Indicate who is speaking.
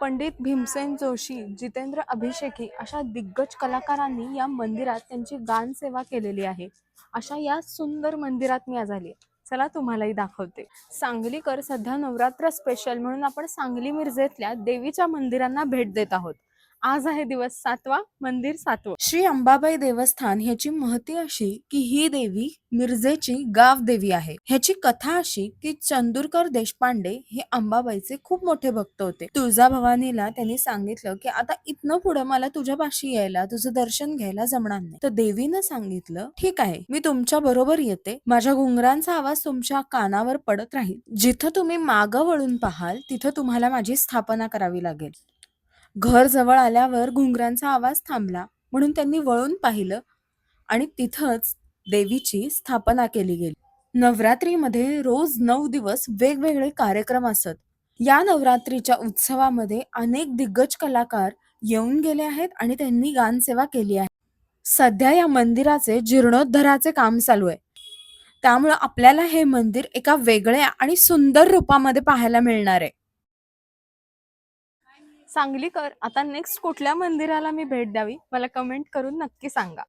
Speaker 1: पंडित भीमसेन जोशी जितेंद्र अभिषेकी अशा दिग्गज कलाकारांनी या मंदिरात त्यांची गान सेवा केलेली आहे. अशा या सुंदर मंदिरात मी आज आली आहे. चला तुम्हालाही दाखवते. सांगलीकर सध्या नवरात्र स्पेशल म्हणून आपण सांगली मिरजेतल्या देवीच्या मंदिरांना भेट देत आहोत. आज आहे दिवस सातवा मंदिर सातवं. श्री अंबाबाई देवस्थान ह्याची महती अशी की ही देवी मिरजेची गाव देवी आहे. ह्याची कथा अशी की चंदूरकर देशपांडे हे अंबाबाईचे खूप मोठे भक्त होते. तुळजा भवानीला त्यांनी सांगितलं की आता इथनं पुढे मला तुझ्या पाशी यायला तुझं दर्शन घ्यायला जमणार नाही. तर देवीनं सांगितलं ठीक आहे मी तुमच्या बरोबर येते. माझ्या घुंगरांचा आवाज तुमच्या कानावर पडत राहील. जिथं तुम्ही मागं वळून पाहाल तिथं तुम्हाला माझी स्थापना करावी लागेल. घर जवळ आल्यावर घुंगरांचा आवाज थांबला म्हणून त्यांनी वळून पाहिलं आणि तिथंच देवीची स्थापना केली गेली. नवरात्रीमध्ये रोज नऊ दिवस वेगवेगळे कार्यक्रम असत. या नवरात्रीच्या उत्सवामध्ये अनेक दिग्गज कलाकार येऊन गेले आहेत आणि त्यांनी गानसेवा केली आहे. सध्या या मंदिराचे जीर्णोद्धराचे काम चालू आहे. त्यामुळं आपल्याला हे मंदिर एका वेगळ्या आणि सुंदर रूपामध्ये पाहायला मिळणार आहे. सांगलीकर आता नेक्स्ट कुठल्या मंदिराला मी भेट द्यावी? मला कमेंट करून नक्की सांगा.